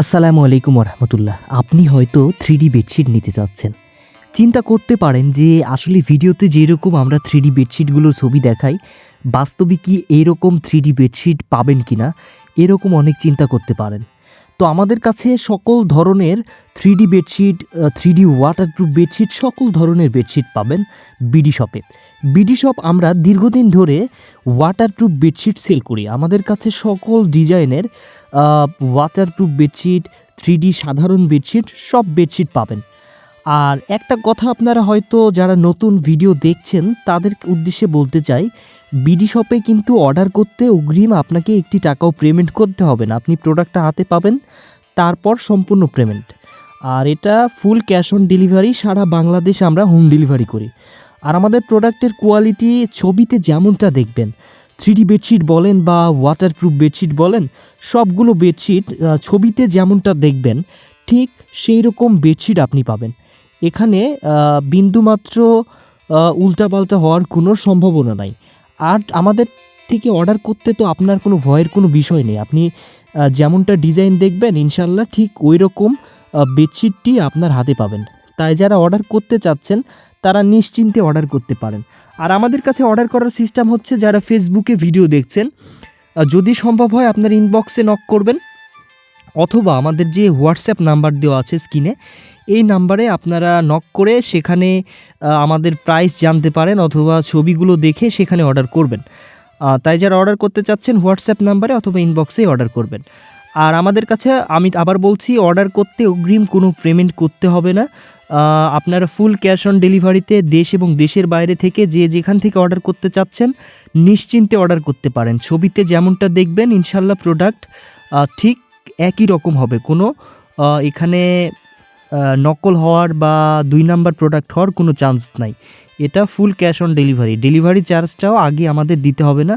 আসসালামু আলাইকুম রহমতুল্লাহ আপনি হয়তো থ্রি বেডশিট নিতে চাচ্ছেন। চিন্তা করতে পারেন যে আসলে ভিডিওতে যেরকম আমরা থ্রি বেডশিটগুলোর ছবি দেখাই, বাস্তবে কি এরকম থ্রি বেডশিট পাবেন কি না এরকম অনেক চিন্তা করতে পারেন। তো আমাদের কাছে সকল ধরনের three bedsheet three D waterproof bedsheet সকল ধরনের বেডশিট পাবেন বিডি শপে বিডি শপ আমরা দীর্ঘদিন ধরে ওয়াটারপ্রুফ বেডশিট সেল করি। আমাদের কাছে সকল ডিজাইনের ওয়াটারপ্রুফ বেডশিট থ্রি সাধারণ বেডশিট সব বেডশিট পাবেন। আর একটা কথা আপনারা হয়তো যারা নতুন ভিডিও দেখছেন, তাদের উদ্দেশ্যে বলতে চাই বিডি শপে কিন্তু অর্ডার করতে অগ্রিম আপনাকে একটি টাকাও পেমেন্ট করতে হবে না। আপনি প্রোডাক্টটা হাতে পাবেন, তারপর সম্পূর্ণ পেমেন্ট আর এটা ফুল ক্যাশ অন ডেলিভারি সারা বাংলাদেশ আমরা হোম ডেলিভারি করি। আর আমাদের প্রোডাক্টের কোয়ালিটি ছবিতে যেমনটা দেখবেন থ্রি ডি বেডশিট বলেন বা ওয়াটারপ্রুফ বেডশিট বলেন, সবগুলো বেডশিট ছবিতে যেমনটা দেখবেন, ঠিক সেই রকম বেডশিট আপনি পাবেন। এখানে বিন্দুমাত্র উল্টাপাল্টা হওয়ার কোনো সম্ভাবনা নাই। আর আমাদের থেকে অর্ডার করতে তো আপনার কোনো ভয়ের কোনো বিষয় নেই। আপনি যেমনটা ডিজাইন দেখবেন, ইনশাল্লাহ ঠিক ওই রকম বেডশিটটি আপনার হাতে পাবেন। তাই যারা অর্ডার করতে চাচ্ছেন, তারা নিশ্চিন্তে অর্ডার করতে পারেন। আর আমাদের কাছে অর্ডার করার সিস্টেম হচ্ছে যারা ফেসবুকে ভিডিও দেখছেন যদি সম্ভব হয় আপনার ইনবক্সে নক করবেন, অথবা আমাদের যে হোয়াটসঅ্যাপ নাম্বার দেওয়া আছে স্ক্রিনে এই নাম্বারে আপনারা নক করে সেখানে আমাদের প্রাইস জানতে পারেন অথবা ছবিগুলো দেখে সেখানে অর্ডার করবেন। তাই যারা অর্ডার করতে চাচ্ছেন হোয়াটসঅ্যাপ নাম্বারে অথবা ইনবক্সেই অর্ডার করবেন। আর আমাদের কাছে আমি আবার বলছি অর্ডার করতে অগ্রিম কোনো পেমেন্ট করতে হবে না। আপনারা ফুল ক্যাশ অন ডেলিভারিতে দেশ এবং দেশের বাইরে থেকে যে যেখান থেকে অর্ডার করতে চাচ্ছেন, নিশ্চিন্তে অর্ডার করতে পারেন। ছবিতে যেমনটা দেখবেন ইনশাল্লাহ প্রোডাক্ট ঠিক একই রকম হবে। কোনো এখানে নকল হওয়ার বা দুই নাম্বার প্রোডাক্ট হওয়ার কোনো চান্স নাই। এটা full cash on delivery delivery চার্জটাও আগে আমাদের দিতে হবে না।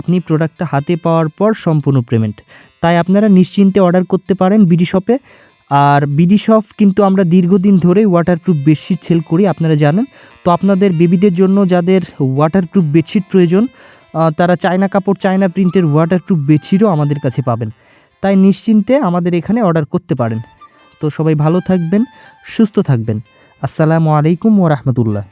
আপনি প্রোডাক্টটা হাতে পাওয়ার পর সম্পূর্ণ পেমেন্ট তাই আপনারা নিশ্চিন্তে অর্ডার করতে পারেন বিডি শপে আর বিডি শপ কিন্তু আমরা দীর্ঘদিন ধরে ওয়াটারপ্রুফ বেডশিট সেল করি, আপনারা জানেন। তো আপনাদের বেবিদের জন্য যাদের ওয়াটারপ্রুফ বেডশিট প্রয়োজন তারা চায়না কাপড়, চায়না প্রিন্টের ওয়াটারপ্রুফ বেডশিটও আমাদের কাছে পাবেন। তাই নিশ্চিন্তে আমাদের এখানে অর্ডার করতে পারেন। তো সবাই ভালো থাকবেন, সুস্থ থাকবেন। আসসালামু আলাইকুম ও রহমতুল্লাহ।